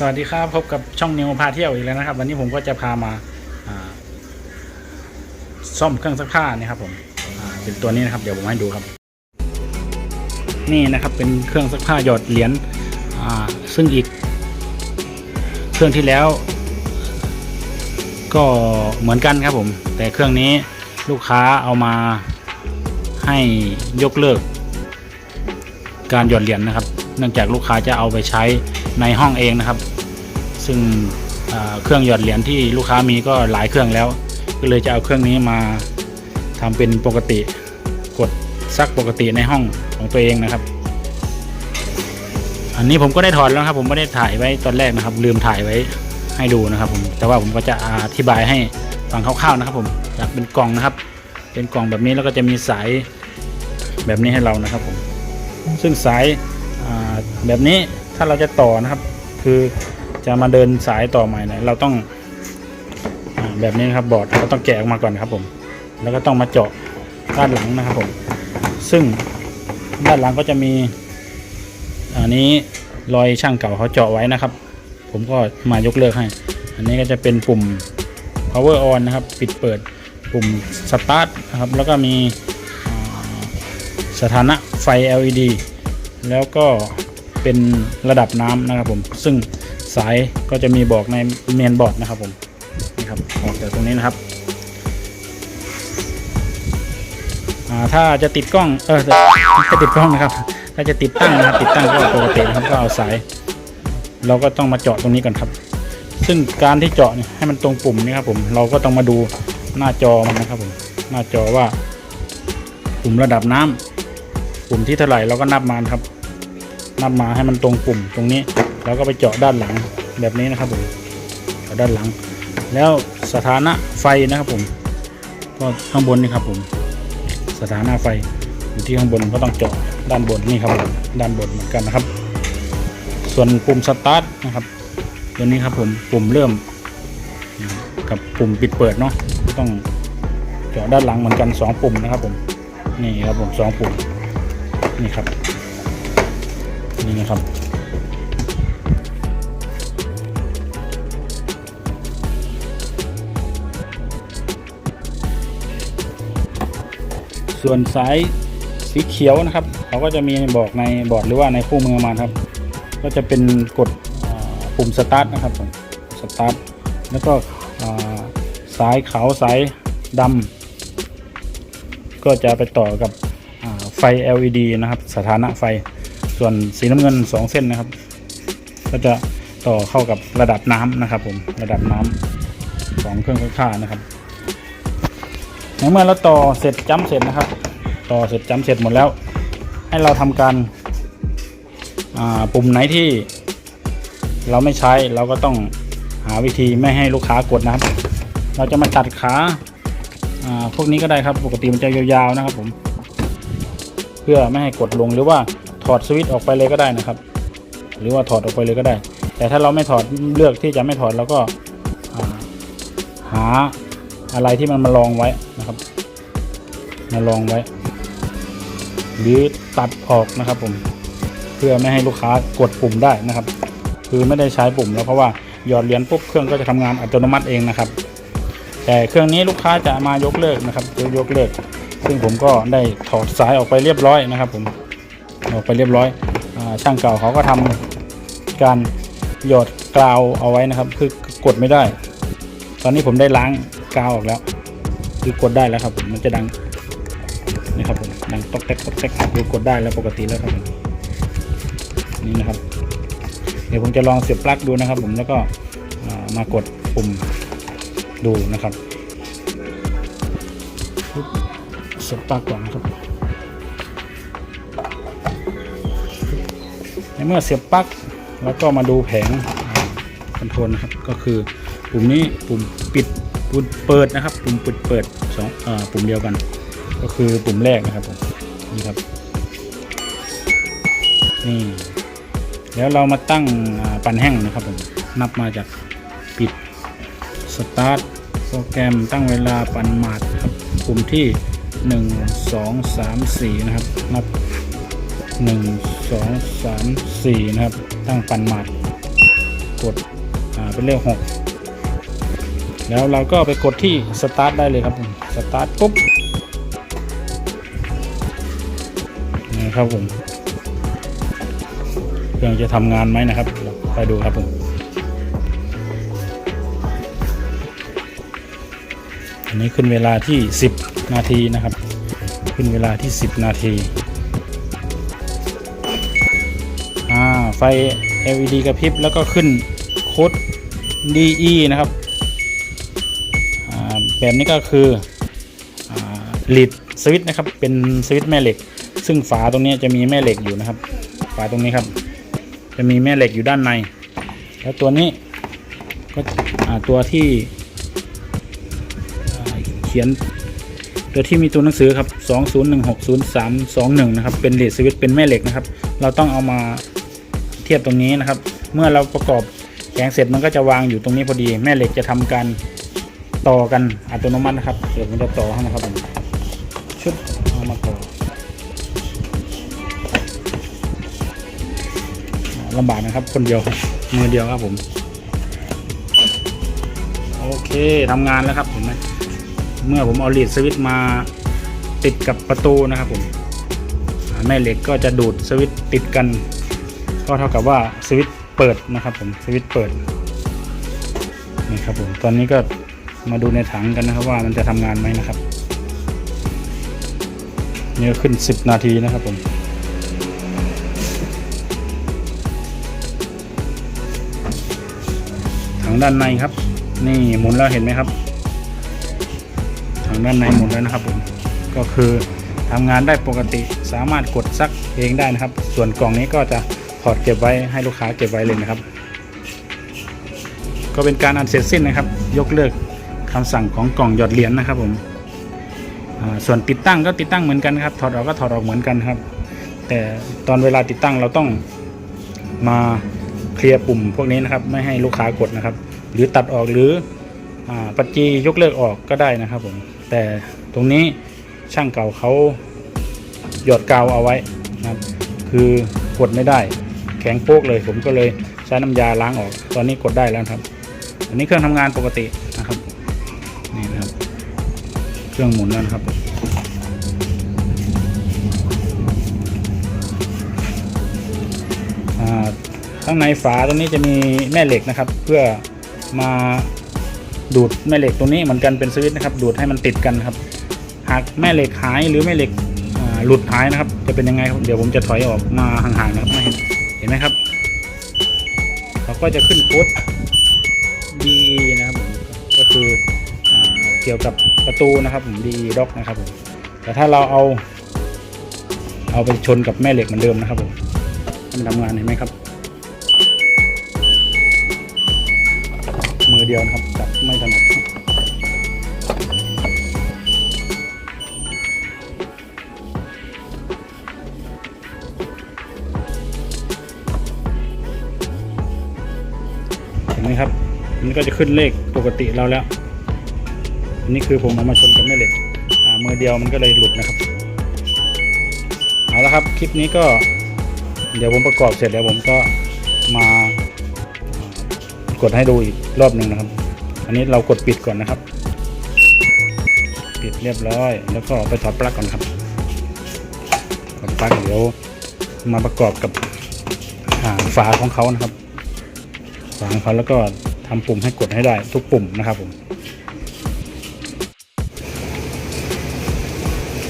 สวัสดีครับพบกับช่องนิวพาเที่ยวอีกแล้วนะครับ วันนี้ผมก็จะพามาซ่อมเครื่องซักผ้านี่ครับผมเป็นตัวนี้นะครับเดี๋ยวผมให้ดูครับ นี่นะครับเป็นเครื่องซักผ้าหยอดเหรียญซึ่งอีก เครื่องที่แล้ว ก็เหมือนกันครับผม แต่เครื่องนี้ลูกค้าเอามาให้ยกเลิก การหยอดเหรียญนะครับ เนื่องจากลูกค้าจะเอาไปใช้ในห้องเองนะครับ ซึ่งเครื่องหยอดเหรียญที่ลูกค้ามีก็หลายเครื่องแล้ว ก็เลยจะเอาเครื่องนี้มาทำเป็นปกติกดซักปกติในห้องของตัวเองนะครับ อันนี้ผมก็ได้ถอดแล้วครับ ผมไม่ได้ถ่ายไว้ตอนแรกนะครับ ลืมถ่ายไว้ให้ดูนะครับผมแต่ว่าผมก็จะอธิบายให้ฟังคร่าวๆนะครับ ผมจากเป็นกล่องนะครับ เป็นกล่องแบบนี้แล้วก็จะมีสายแบบนี้ให้เรานะครับผมซึ่งสายแบบนี้ถ้าเราจะต่อนะครับ คือ จะมาเดินสายต่อใหม่เนี่ยเราต้องอแบบนี้นครับบอร์ดเราต้องแกะออกมาก่อนครับผม แล้วก็ต้องมาเจาะด้านหลังนะครับผม ซึ่งด้านหลังก็จะมีอันนี้รอยช่างเก่าเขาเจาะไว้นะครับ ผมก็มายกเลิกให้ อันนี้ก็จะเป็นปุ่ม power on นะครับ ปิดเปิดปุ่ม start นะครับ แล้วก็มีสถานะไฟ LED แล้วก็เป็นระดับน้ำนะครับผม ซึ่ง สายก็จะมีบอกในเมนบอร์ดนะครับผมนี่ครับออกจากตรงนี้นะครับอ่าถ้าจะติดกล้องเออจะติดกล้องนะครับ ถ้าจะติดตั้งนะครับติดตั้งก็ปกตินะครับก็เอาสาย เราก็ต้องมาเจาะตรงนี้ก่อนครับ ซึ่งการที่เจาะเนี่ยให้มันตรงปุ่มนี่ครับผมเราก็ต้องมาดูหน้าจอมันนะครับผมหน้าจอว่าปุ่มระดับน้ำปุ่มที่เท่าไหร่เราก็นับมาครับ นับมาให้มันตรงปุ่มตรงนี้ แล้วก็ไปเจาะด้านหลังแบบนี้นะครับผมเจาะด้านหลัง แล้วสถานะไฟนะครับผมก็ข้างบนนี่ครับผม สถานะไฟอยู่ที่ข้างบนก็ต้องเจาะด้านบนนี่ครับผมด้านบนเหมือนกันนะครับ ส่วนปุ่มสตาร์ทนะครับตัวนี้ครับผมปุ่มเริ่มกับปุ่มปิดเปิดเนาะต้องเจาะด้านหลังเหมือนกันสองปุ่มนะครับผมนี่ครับผมสองปุ่มนี่ครับนี่นะครับ ส่วนสายสีเขียวนะครับ เขาก็จะมีบอกในบอร์ดหรือว่าในคู่มือมาครับ ก็จะเป็นกดปุ่มสตาร์ทนะครับผมสตาร์ทแล้วก็สายขาวสายดำก็จะไปต่อกับไฟ LED นะครับ สถานะไฟส่วนสีน้ำเงิน 2 เส้นนะครับ ก็จะต่อเข้ากับระดับน้ำนะครับผมระดับน้ำของเครื่องซักผ้านะครับ เมื่อเราต่อเสร็จจ้ำเสร็จนะครับ ต่อเสร็จจ้ำเสร็จหมดแล้ว ให้เราทำการปุ่มไหนที่ เราไม่ใช้เราก็ต้องหาวิธีไม่ให้ลูกค้ากดนะครับ เราจะมาตัดขาาพวกนี้ก็ได้ครับปกติมันจะยาวๆนะครับผม เพื่อไม่ให้กดลงหรือว่าถอดสวิตช์ออกไปเลยก็ได้นะครับ หรือว่าถอดออกไปเลยก็ได้ แต่ถ้าเราไม่ถอดเลือกที่จะไม่ถอดเราก็หา อะไรที่มันมาลองไว้นะครับ มาลองไว้ หรือตัดออกนะครับผม เพื่อไม่ให้ลูกค้ากดปุ่มได้นะครับ คือไม่ได้ใช้ปุ่มแล้วเพราะว่าหยอดเหรียญปุ๊บเครื่องก็จะทำงานอัตโนมัติเองนะครับ แต่เครื่องนี้ลูกค้าจะมายกเลิกนะครับจะยกเลิก ซึ่งผมก็ได้ถอดสายออกไปเรียบร้อยนะครับ ผมออกไปเรียบร้อยอช่างเก่าเขาก็ทำการหยอดกาวเอาไว้นะครับ คือกดไม่ได้ ตอนนี้ผมได้ล้าง กาวออกแล้ว คือกดได้แล้วครับผมมันจะดังนี่ครับผมดังตอกแตกตอกแตกคือกดได้แล้วปกติแล้วครับผมนี่นะครับ เดี๋ยวผมจะลองเสียบปลั๊กดูนะครับ ผมแล้วก็มากดปุ่มดูนะครับเสียบปลั๊กก่อนนะครับในเมื่อเสียบปลั๊กแล้วก็มาดูแผงคอนโทรลนะครับ ก็คือปุ่มนี้ปุ่มปิด ปุ่มเปิดนะครับ ปุ่มปิดเปิดสองอปุ่มเดียวกัน ก็คือปุ่มแรกนะครับผมนี่ครับนี่แล้วเรามาตั้งปั่นแห้งนะครับผมนับมาจากปิดสตาร์ทโปรแกรมตั้งเวลาปั่นหมาดครับปุ่มที่ 1 2 3 4 นะครับ นับ 1 2 3 4 นะครับ ตั้งปั่นหมาดกดอ่าเป็นเลขหก แล้วเราก็ไปกดที่สตาร์ทได้เลยครับผมสตาร์ทปุ๊บนี่ครับผมเครื่องจะทำงานไหมนะครับ ไปดูครับผมอันนี้ขึ้นเวลาที่ 10 นาทีนะครับ ขึ้นเวลาที่ 10 นาทีอ่าไฟ LED กระพริบแล้วก็ขึ้นโค้ด DE นะครับ แบบนี้ก็คือลีดสวิตช์นะครับ เป็นสวิตช์แม่เหล็ก ซึ่งฝาตรงนี้จะมีแม่เหล็กอยู่นะครับ ฝาตรงนี้ครับ จะมีแม่เหล็กอยู่ด้านใน แล้วตัวนี้ก็ตัวที่เขียนตัวที่มีตัวหนังสือครับ20160321นะครับ เป็นเลดสวิตเป็นแม่เหล็กนะครับ เราต้องเอามาเทียบตรงนี้นะครับ เมื่อเราประกอบแผงเสร็จมันก็จะวางอยู่ตรงนี้พอดี แม่เหล็กจะทำการ ต่อกันอัตโนมัตินะครับเดี๋ยวผมจะต่อให้นะครับผมชุดเอามาต่อลำบากนะครับ คนเดียวมือเดียวครับผมโอเคทำงานแล้วครับเห็นไหมเมื่อผมเอาลีดสวิตมาติดกับประตูนะครับผมแม่เหล็กก็จะดูดสวิตติดกัน ก็เท่ากับว่าสวิตเปิดนะครับผมสวิตเปิดนี่ครับผมตอนนี้ก็ มาดูในถังกันนะครับว่ามันจะทำงานไหมนะครับนี่ขึ้น 10 นาทีนะครับผมถังด้านในครับ นี่หมุนแล้วเห็นไหมครับทางด้านในหมุนแล้วนะครับผมก็คือทำงานได้ปกติสามารถกดซักเองได้นะครับ ส่วนกล่องนี้ก็จะถอดเก็บไว้ให้ลูกค้าเก็บไว้เลยนะครับ ก็เป็นการอันเสร็จสิ้นนะครับ ยกเลิก คำสั่งของกล่องหยอดเหรียญนะครับผมส่วนติดตั้งก็ติดตั้งเหมือนกันครับ ถอดออกก็ถอดออกเหมือนกันครับ แต่ตอนเวลาติดตั้งเราต้องมาเคลียร์ปุ่มพวกนี้นะครับ ไม่ให้ลูกค้ากดนะครับ หรือตัดออกหรืออปัจจียกเลิกออกก็ได้นะครับผมแต่ตรงนี้ช่างเก่าเขาหยอดกาวเอาไว้นะครับคือกดไม่ได้แข็งโป๊กเลย ผมก็เลยใช้น้ำยาล้างออก ตอนนี้กดได้แล้วครับ อันนี้เครื่องทำงานปกติ เครื่องหมุนแล้วนะครับ ข้างในฝาตรงนี้จะมีแม่เหล็กนะครับ เพื่อมาดูดแม่เหล็กตรงนี้เหมือนกันเป็นสวิตช์นะครับ ดูดให้มันติดกันครับ หากแม่เหล็กหายหรือแม่เหล็กหลุดหายนะครับ จะเป็นยังไงเดี๋ยวผมจะถอยออกมาห่างๆนะครับม่เห็นเห็นไหมครับเขาก็จะขึ้นโค้ด DE นะครับก็คืออเกี่ยวกับ ประตูนะครับผม DE dock นะครับผมแต่ถ้าเราเอาเอาไปชนกับแม่เหล็กเหมือนเดิมนะครับผมมันทำงานเห็นไหมครับ มือเดียวนะครับจับไม่ถนัดเห็นไหมครับ มันก็จะขึ้นเลขปกติเราแล้ว อันนี้คือผมเอามาชนกับแม่เหล็กอ่ามือเดียวมันก็เลยหลุดนะครับ เอาละครับคลิปนี้ก็เดี๋ยวผมประกอบเสร็จแล้วผมก็มากดให้ดูอีกรอบหนึ่งนะครับ อันนี้เรากดปิดก่อนนะครับ ปิดเรียบร้อย แล้วก็ไปถอดปลั๊กก่อนครับถอดปลั๊กเดี๋ยวมาประกอบกับฝาของเขานะครับฝาของเขาแล้วก็ทำปุ่มให้กดให้ได้ทุกปุ่มนะครับผม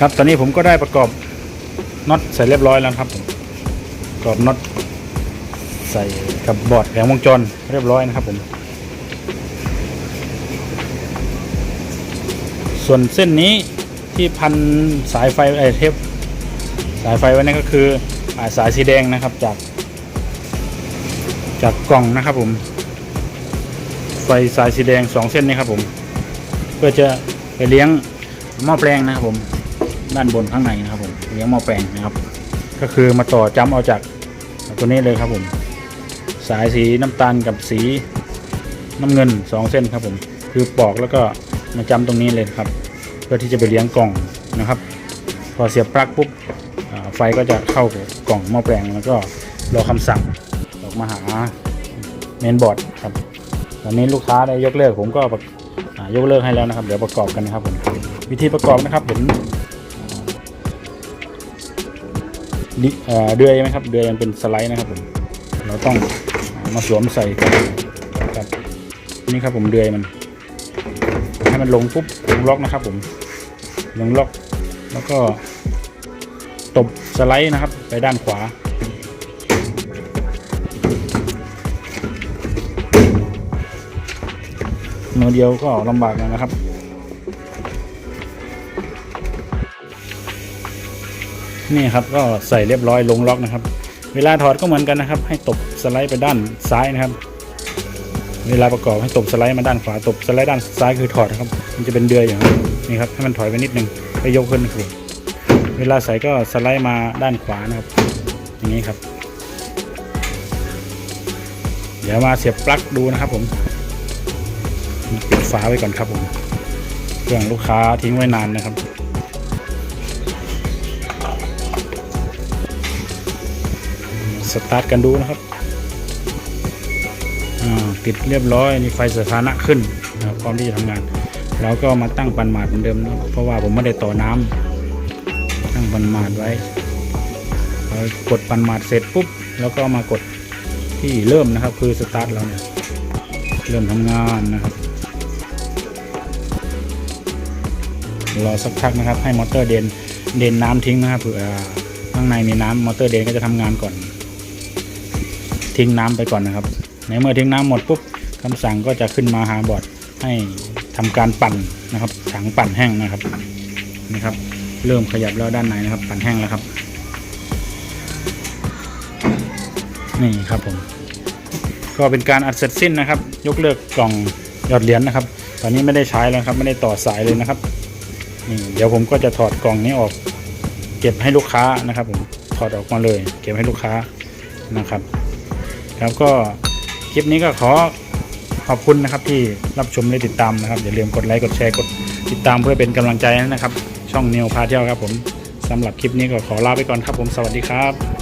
ครับตอนนี้ผมก็ได้ประกอบน็อตใส่เรียบร้อยแล้วครับผมประกอบน็อตใส่กับบอร์ดแผงวงจรเรียบร้อยนะครับผมส่วนเส้นนี้ที่พันสายไฟไอเทปสายไฟไว้นั่นก็คืออาสายสีแดงนะครับจาก จากกล่องนะครับผม ไฟสายสีแดงสองเส้นนี้ครับผม เพื่อจะไปเลี้ยงหม้อแปลงนะครับผม ด้านบนข้างในนะครับผมเลี้ยงหม้อแปลงนะครับ ก็คือมาต่อจำเอาจากตัวนี้เลยครับผม สายสีน้ำตาลกับสีน้ำเงินสองเส้นครับผม คือปอกแล้วก็มาจำตรงนี้เลยครับ เพื่อที่จะไปเลี้ยงกล่องนะครับ พอเสียบปลั๊กปุ๊บไฟก็จะเข้ากล่องหม้อแปลงแล้วก็รอคำสั่งออกมาหาเมนบอร์ดครับตอนนี้ลูกค้าได้ยกเลิกผมก็ยกเลิกให้แล้วนะครับ เดี๋ยวประกอบกันนะครับผมวิธีประกอบนะครับเห็ เดือยไหมครับเดือยมันเป็นสไลด์นะครับผมเราต้องมาสวมใส่กับกับนี่ครับผมเดือยมัน ให้มันลงปุ๊บลงล็อกนะครับ ผมลงล็อก แล้วก็ตบสไลด์นะครับ ไปด้านขวามือเดียวก็ลำบากหนนะครับ นี่ครับก็ใส่เรียบร้อยลงล็อกนะครับ เวลาถอดก็เหมือนกันนะครับ ให้ตบสไลด์ไปด้านซ้ายนะครับ เวลาประกอบให้ตบสไลด์มาด้านขวาตบสไลด์ด้านซ้ายคือถอดนะครับ มันจะเป็นเดือยอย่างนี้นี่ครับให้มันถอยไปนิดนึงไปยกขึ้นนะครับเวลาใส่ก็สไลด์มาด้านขวานะครับ อย่างนี้ครับ เดี๋ยวมาเสียบปลั๊กดูนะครับผมปิดฝาไว้ก่อนครับผมเครื่องลูกค้าทิ้งไว้นานนะครับ สตาร์ทกันดูนะครับอ่าติดเรียบร้อยนี่ไฟสถานะขึ้นนะพร้อมที่จะทำงาน เราก็มาตั้งปันหมาดเหมือนเดิมนะเพราะว่าผมไม่ได้ต่อน้ำตั้งปันหมาดไว้กดปันหมาดเสร็จปุ๊บแล้วก็มากดที่เริ่มนะครับ คือสตาร์ทเราเนี่ยเริ่มทำงานนะครับรอสักพักนะครับให้มอเตอร์เดนเดนน้ำทิ้งนะครับเผื่อข้างในมีน้ำมอเตอร์เดนก็จะทำงานก่อน ทิ้งน้ำไปก่อนนะครับ ในเมื่อทิ้งน้ำหมดปุ๊บคำสั่งก็จะขึ้นมาหาบอร์ดให้ทำการปั่นนะครับถังปั่นแห้งนะครับนะครับ เริ่มขยับแล้วด้านในนะครับ ปั่นแห้งแล้วครับ นี่ครับผม ก็เป็นการอัดเสร็จสิ้นนะครับ ยกเลิกกล่องหยอดเหรียญนะครับ ตอนนี้ไม่ได้ใช้แล้วครับ ไม่ได้ต่อสายเลยนะครับนี่เดี๋ยวผมก็จะถอดกล่องนี้ออก เก็บให้ลูกค้านะครับ ผมถอดออกมาเลย เก็บให้ลูกค้านะครับ ครับก็คลิปนี้ก็ขอขอบคุณนะครับที่รับชมและติดตามนะครับ อย่าลืมกดไลค์กดแชร์กดติดตามเพื่อเป็นกำลังใจนะครับ ช่องเนวพาเที่ยวครับผมสำหรับคลิปนี้ก็ขอลาไปก่อนครับผมสวัสดีครับ